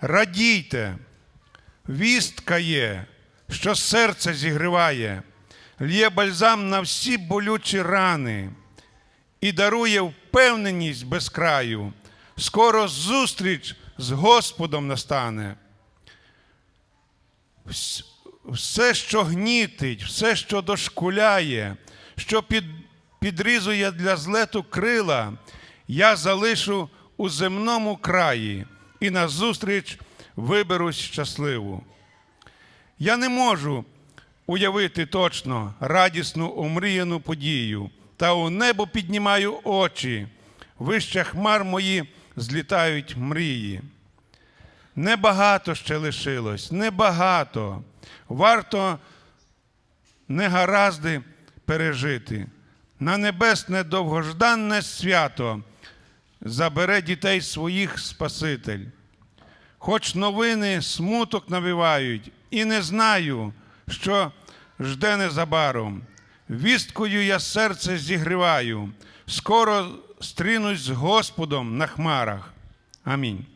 Радійте, вістка є, що серце зігріває, лє бальзам на всі болючі рани і дарує впевненість без краю. Скоро зустріч з Господом настане. Все, що гнітить, все, що дошкуляє, що під, підрізує для злету крила, я залишу у земному краї і назустріч виберусь щасливу. Я не можу уявити точно радісну омріяну подію, та у небо піднімаю очі, вище хмар мої злітають мрії. Небагато ще лишилось, небагато. Варто негаразди пережити. На небесне довгожданне свято забере дітей своїх Спаситель. Хоч новини смуток навівають, і не знаю, що жде незабаром. Вісткою я серце зігріваю, скоро стрінусь з Господом на хмарах. Амінь.